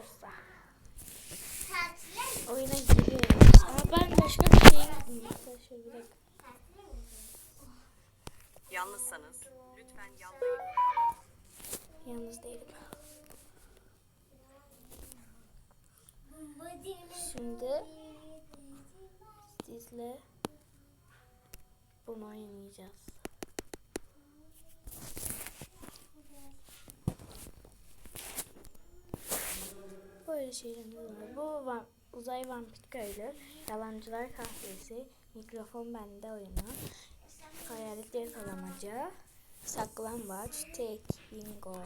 mi? Oyuna giriyoruz. Ama ben başka bir şey yapmayayım. Arkadaşlar bir dakika. Yalnızsanız lütfen yalnız Yalnız değilim. Şimdi sizle bunu oynayacağız. Şeylerimiz var. Bu va- uzay vampir köylü, yalancılar kahvesi, mikrofon bende oyunu, hayalet yakalamaca, saklambaç, tek, bingo,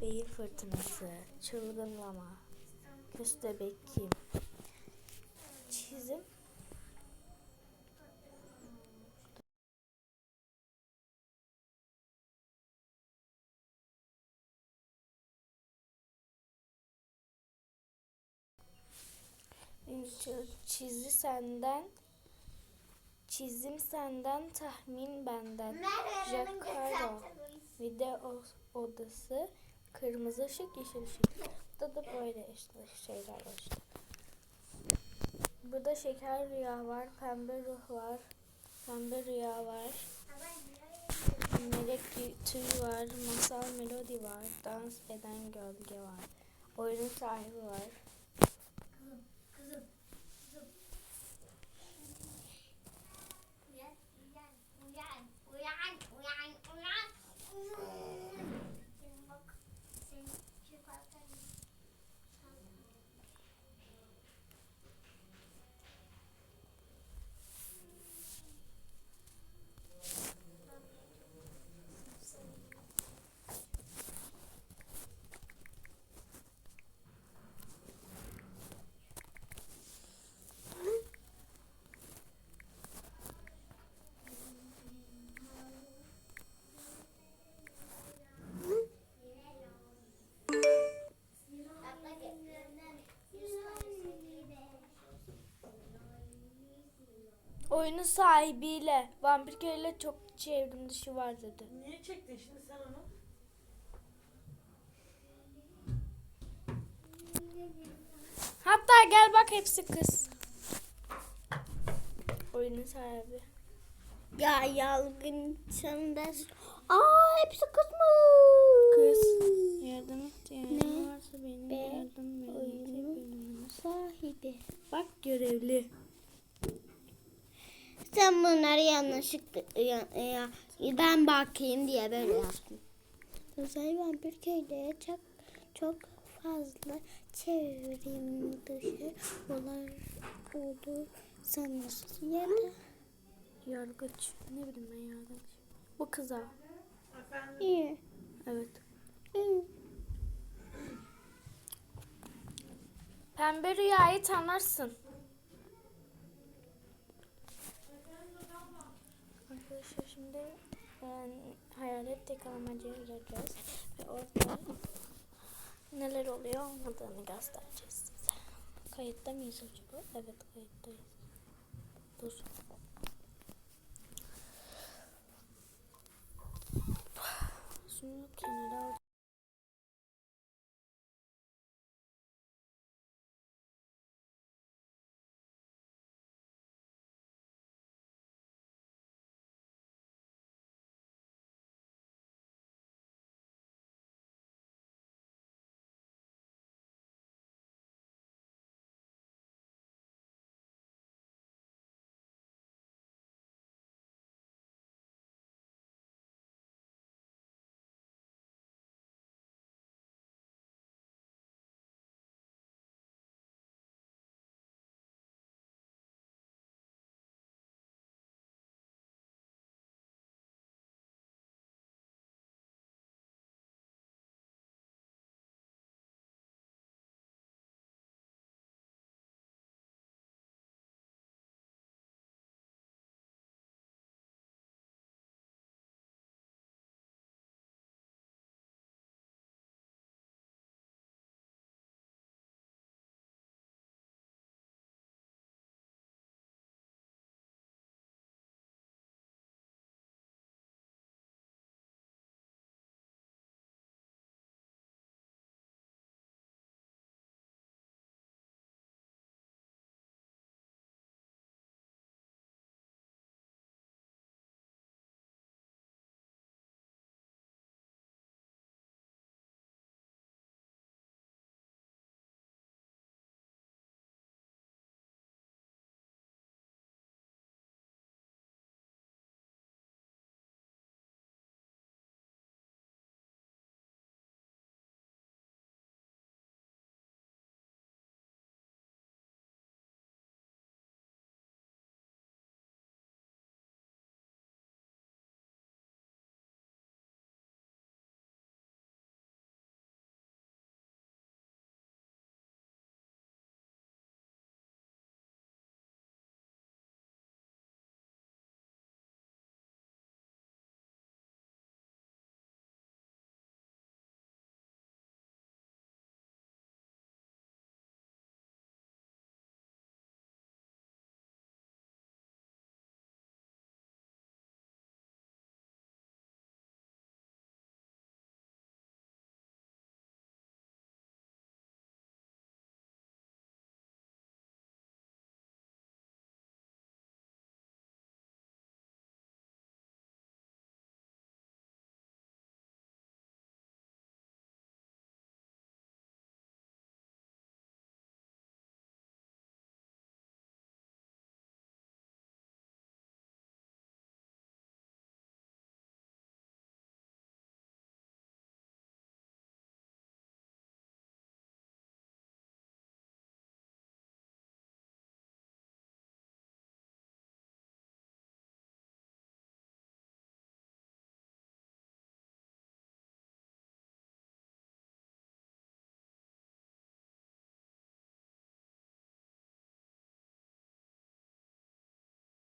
beyin fırtınası, çılgınlama, köstebek kim, çizim, Çi- çizi senden çizim senden tahmin benden. Jacaro video odası kırmızı ışık yeşil ışık. Burada da böyle işte şeyler var işte. Burada şeker rüya var pembe ruh var pembe rüya var. Melek tüy var masal melodi var dans eden gölge var oyunun sahibi var Oyunun sahibiyle vampir köylüyle çok çevrim dışı var dedi. Niye çektin şimdi sen onu? Hatta gel bak hepsi kız. Oyunun sahibi. Ya yalgın çanda. Aa hepsi kız mı? Kız. Yardım ihtiyacın Ne? varsa benim Be- yardım oyunun benim. Sahibi. Bak görevli. Sen bunları yanlışlıkla ya, ya, ben bakayım diye böyle yaptım. Uzay vampir köyde çok çok fazla çevrim dışı olan olur sanırsın ya da Yargıç. Ne bileyim ben yargıç. Bu kıza. İyi. Evet. iyi. Pembe rüyayı tanırsın. Arkadaşlar şimdi ben hayalet yakalamacaya gireceğiz. Ve orada neler oluyor olmadığını göstereceğiz size. Kayıtta mıyız acaba? Evet kayıttayız. Dur. Şunu kenara.